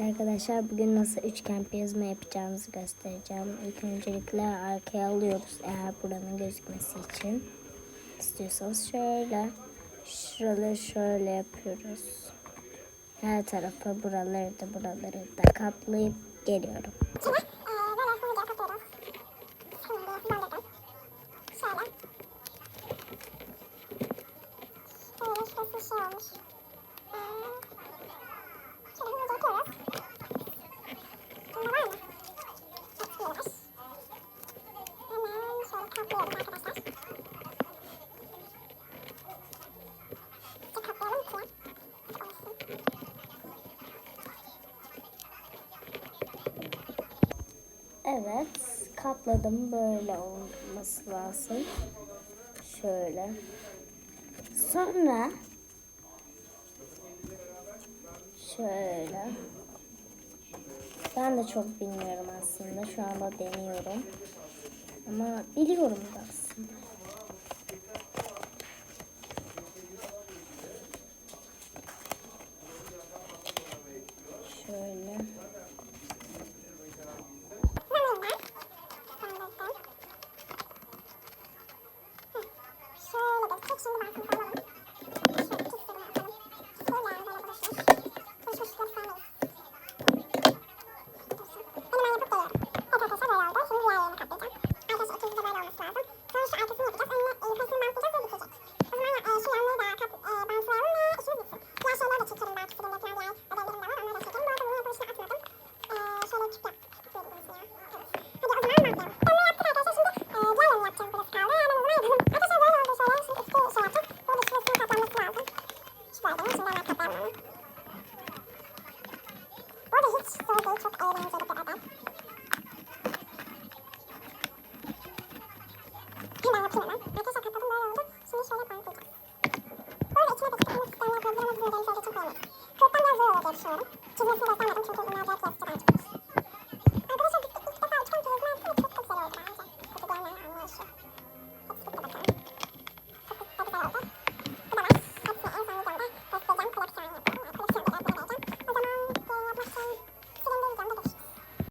Evet arkadaşlar bugün nasıl üçgen prizma yapacağımızı göstereceğim. İlk öncelikle arkaya alıyoruz eğer buranın gözükmesi için. İstiyorsanız şöyle. Şuraları şöyle yapıyoruz. Her tarafa buraları da buraları da katlayıp geliyorum. Şöyle. Böyle şurası şey olmuş. Evet katladım böyle olması lazım. Şöyle. Sonra şöyle. Ben de çok bilmiyorum aslında. Şu anda deniyorum. Ama biliyorum da. 这个声音拿的很。Arada hiç zor değil. Çok eğlenceli bir adam. Hemen yapayım hemen. Arkadaşlar kapadım böyle oldu. Şimdi şöyle. Bu arada içine de tutulmak isteyenler yapabilir ama bizim ödevimiz öyle çok olmaz. Kırıktan biraz zor olur diye düşünüyorum. Çizmesini göstermedim çünkü bunlar